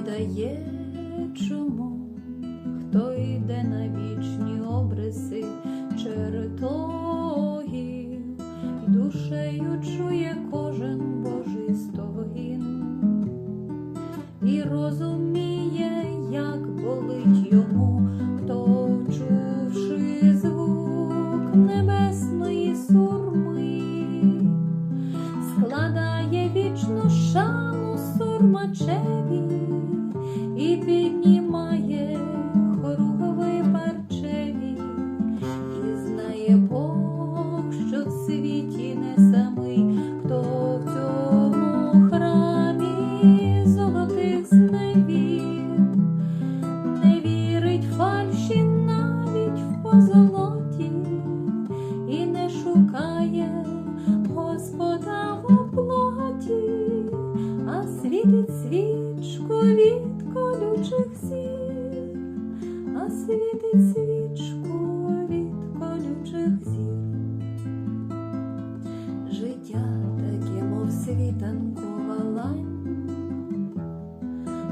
знає чому, хто йде на вічні обриси чертогів, душею чує кожен Божий стогін, і розуміє, як болить йому, хто чувши звук небесної сурми складає вічну шану сурмачеві світанкова лань,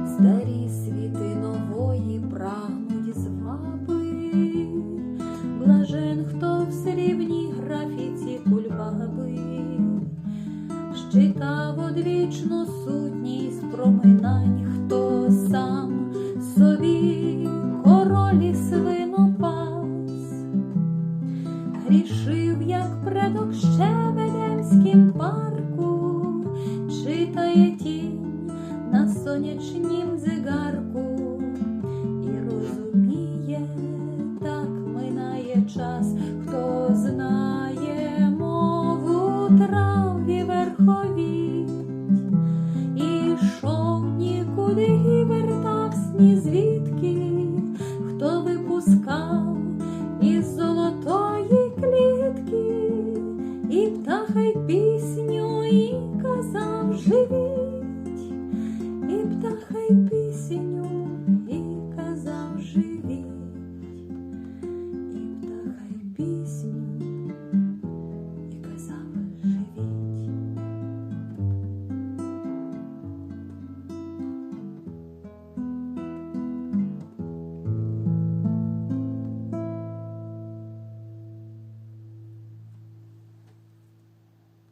старі світи нової прагнуть зваби, блажен, хто в срібній графіці кульбаби, щитав одвічну сутність проминань, хто сам собі королі свинопас, грішив, як предок ще в Едемськім парку, читає тінь на сонячнім дзигарку і розуміє, так минає час, хто знає мову трав і верховіть, і йшов нікуди і вертавсь ні звідки, хто випускав із золотої клітки, і птаха й пісню, і казав живіть, і птахай пісеню, і казав живіть, и птахой пісню.